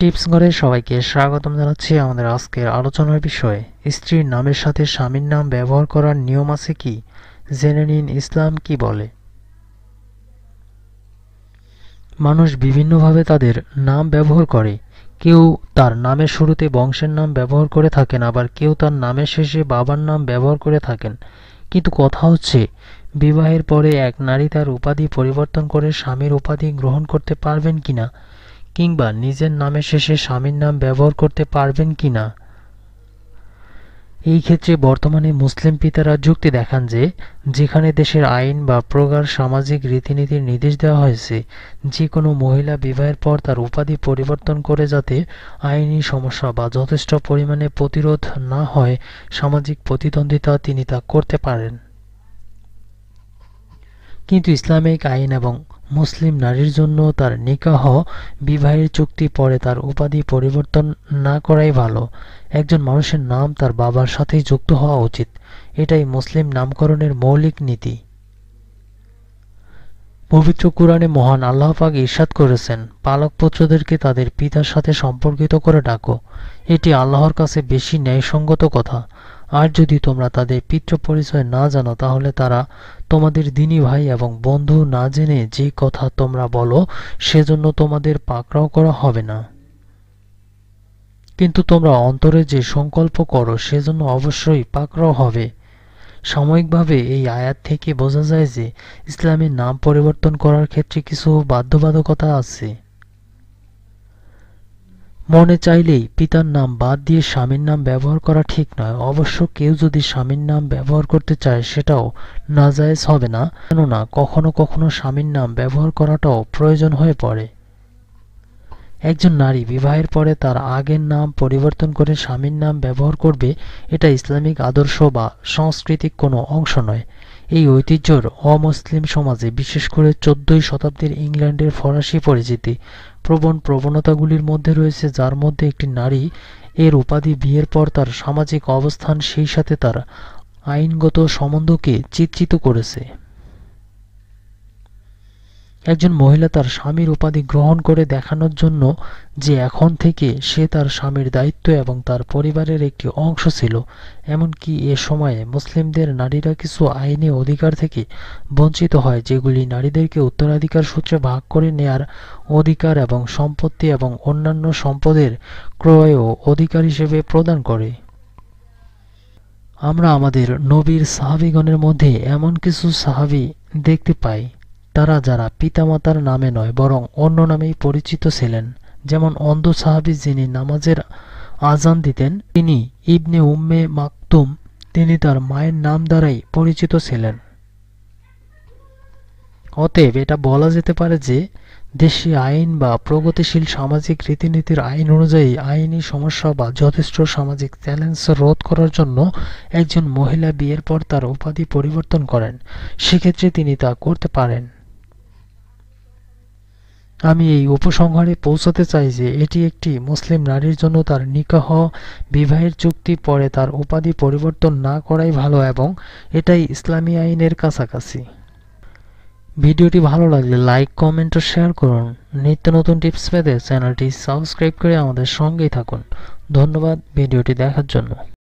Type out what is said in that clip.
Tips ঘরে সবাইকে স্বাগতম জানাচ্ছি আমাদের আজকের আলোচনার বিষয়। স্ত্রীর নামের সাথে স্বামীর নাম ব্যবহার করার নিয়ম আছে কি? জেনে নিন ইসলাম কি বলে। মানুষ বিভিন্নভাবে তাদের নাম ব্যবহার করে। কেউ তার নামের শুরুতে বংশের নাম ব্যবহার করে থাকেন, আবার কেউ তার নামের শেষে বাবার নাম ব্যবহার করে থাকেন। কিন্তু কথা হচ্ছে, বিবাহের পরে এক নারী তার উপাধি পরিবর্তন করে স্বামীর উপাধি গ্রহণ করতে পারবেন কিনা? কিংবা নিজের নামের শেষে স্বামীর নাম ব্যবহার করতে পারবেন কি না? এই ক্ষেত্রে বর্তমানে মুসলিম পিতারা যুক্তি দেখান যে, যেখানে দেশের আইন বা প্রগাঢ় সামাজিক রীতিনীতির নির্দেশ দেওয়া হয়েছে যে কোনো মহিলা বিবাহের পর তার উপাধি পরিবর্তন করে যাতে আইনি সমস্যা বা যথেষ্ট পরিমাণে প্রতিরোধ না হয়, সামাজিক প্রতিদ্বন্দ্বিতা তিনি তা করতে পারেন। কিন্তু ইসলামিক আইন এবং মুসলিম নারীর জন্য তার নিকাহ, বিবাহের চুক্তি পরে তার উপাধি পরিবর্তন না করাই ভালো। একজন মানুষের নাম তার বাবার সাথেই যুক্ত হওয়া উচিত। এটাই মুসলিম নামকরণের মৌলিক নীতি। পবিত্র কোরআনে মহান আল্লাহ পাক ইরশাদ করেছেন, পালক পুত্রদেরকে তাদের পিতার সাথে সম্পর্কিত করে ডাকো। এটি আল্লাহর কাছে বেশি ন্যায়সঙ্গত কথা। আর যদি তোমরা তাদের পিতৃ পরিচয় না জানো, তাহলে তারা তোমাদের দিনী ভাই এবং বন্ধু না জেনে যে কথা তোমরা বলো, সেজন্য তোমাদের পাকড়াও করা হবে না। কিন্তু তোমরা অন্তরে যে সংকল্প করো, সেজন্য অবশ্যই পাকড়াও হবে। সাময়িকভাবে এই আয়াত থেকে বোঝা যায় যে ইসলামের নাম পরিবর্তন করার ক্ষেত্রে কিছু বাধ্যবাধকতা আছে। মনে চাইলেই পিতার নাম বাদ দিয়ে স্বামীর নাম ব্যবহার করা ঠিক নয়। অবশ্য কেউ যদি স্বামীর নাম ব্যবহার করতে চায়, সেটাও নাজায়েজ হবে না। কেননা, কখনো কখনো স্বামীর নাম ব্যবহার করাটাও প্রয়োজন হয়ে পড়ে। একজন নারী বিবাহের পরে তার আগের নাম পরিবর্তন করে স্বামীর নাম ব্যবহার করবে, এটা ইসলামিক আদর্শ বা সাংস্কৃতিক কোনো অংশ নয়। এই ঐতিহ্যর অমুসলিম সমাজে বিশেষ করে চোদ্দই শতাব্দীর ইংল্যান্ডের ফরাসি পরিচিতি, প্রবণ প্রবণতাগুলির মধ্যে রয়েছে যার মধ্যে একটি নারী, এর উপাধি বিয়ের পর তার সামাজিক অবস্থান, সেই সাথে তার আইনগত সম্বন্ধকে চিত্রিত করেছে। একজন মহিলা তার স্বামীর উপাধি গ্রহণ করে দেখানোর জন্য যে এখন থেকে সে তার স্বামীর দায়িত্ব এবং তার পরিবারের একটি অংশ ছিল। এমনকি এ সময়ে মুসলিমদের নারীরা কিছু আইনি অধিকার থেকে বঞ্চিত হয়, যেগুলি নারীদেরকে উত্তরাধিকার সূত্রে ভাগ করে নেয়ার অধিকার এবং সম্পত্তি এবং অন্যান্য সম্পদের ক্রয় ও অধিকার হিসেবে প্রদান করে। আমরা আমাদের নবীর সাহাবিগণের মধ্যে এমন কিছু সাহাবি দেখতে পাই। তারা যারা পিতামাতার নামে নয়, বরং অন্য নামেই পরিচিত ছিলেন। যেমন অন্ধ সাহাবি যিনি নামাজের আজান দিতেন, তিনি ইবনে উম্মে মাকতুম, তিনি তার মায়ের নাম দ্বারাই পরিচিত ছিলেন। অতএব এটা বলা যেতে পারে যে দেশি আইন বা প্রগতিশীল সামাজিক রীতিনীতির আইন অনুযায়ী আইনি সমস্যা বা যথেষ্ট সামাজিক চ্যালেঞ্জ রোধ করার জন্য একজন মহিলা বিয়ের পর তার উপাধি পরিবর্তন করেন। সেক্ষেত্রে তিনি তা করতে পারেন। আমি এই উপসংহারে পৌঁছাতে চাই যে এটি একটি মুসলিম নারীর জন্য তার নিকাহ, বিবাহের চুক্তি পরে তার উপাধি পরিবর্তন না করাই ভালো এবং এটাই ইসলামী আইনের কাছাকাছি। ভিডিওটি ভালো লাগলে লাইক, কমেন্ট ও শেয়ার করুন। নিত্য নতুন টিপস পেতে চ্যানেলটি সাবস্ক্রাইব করে আমাদের সঙ্গেই থাকুন। ধন্যবাদ ভিডিওটি দেখার জন্য।